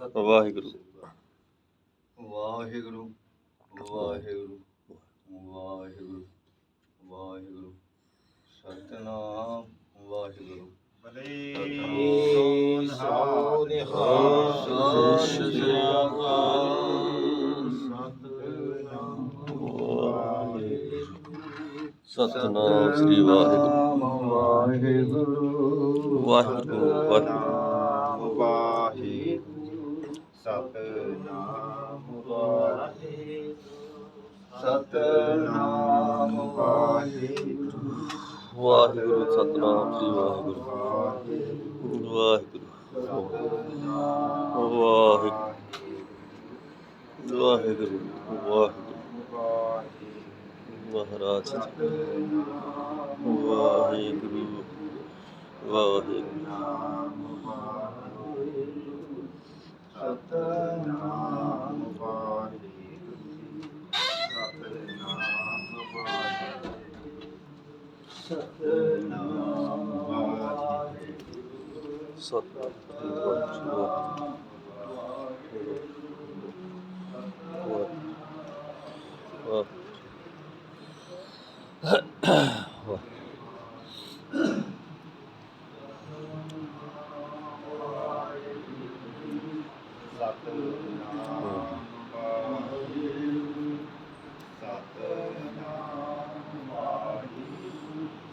ਵਾਹਿਗੁਰੂ ਵਾਹਿਗੁਰੂ ਵਾਹਿਗੁਰੂ ਵਾਹਿਗੁਰੂ ਵਾਹਿਗੁਰੂ ਸਤਨਾਮ ਵਾਹਿਗੁਰੂ ਬਲੇ ਸੋ ਨਿਹਾਲ ਸਤਿ ਸ੍ਰੀ ਅਕਾਲ ਸਤਨਾਮ ਸ੍ਰੀ ਵਾਹਿਗੁਰੂ ਵਾਹਿਗੁਰੂ ਵਾਹਿਗੁਰੂ ਨਾਮ ਵਾਹਿਗੁਰੂ ਵਾਹਿਗੁਰੂ ਸਤਨਾਮ ਵਾਹਿਗੁਰੂ। ਸਤਨਾਮ ਵਾਹਿਗੁਰੂ। ਵਾਹਿਗੁਰੂ ਸਤਨਾਮ ਸ੍ਰੀ ਵਾਹਿਗੁਰੂ। ਵਾਹਿਗੁਰੂ। ਵਾਹਿਗੁਰੂ। ਵਾਹਿਗੁਰੂ ਵਾਹਿਗੁਰੂ। ਮਹਾਰਾਜ ਜੀ। ਵਾਹਿਗੁਰੂ। ਵਾਹਿਗੁਰੂ। ਸਤਨਾਮ ਵਾਹਿਗੁਰੂ ਸਤਨਾਮ ਵਾਹਿਗੁਰੂ ਸਤਨਾਮ ਵਾਹਿਗੁਰੂ ਸਤਨਾਮ ਸ੍ਰੀ ਵਾਹਿਗੁਰੂ ਵਾਹਿਗੁਰੂ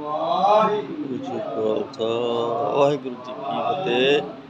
ਵਾਹਿਗੁਰੂ ਜੀ ਵਾਹਿਗੁਰੂ ਜੀ ਕੀ ਫਤਿਹ।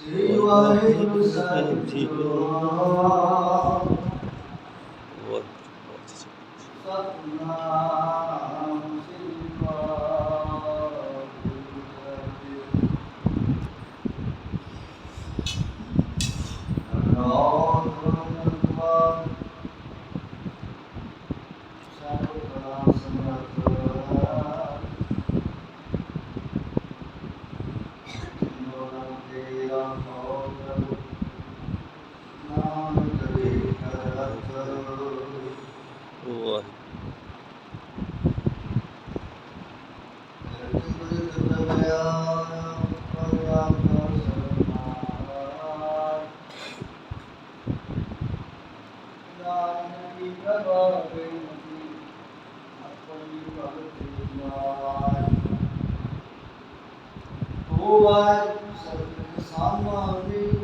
ਸ੍ਰੀ Waheguru Sahib ji Thank you. हुआ है Oh, I'm sorry, I'm sorry.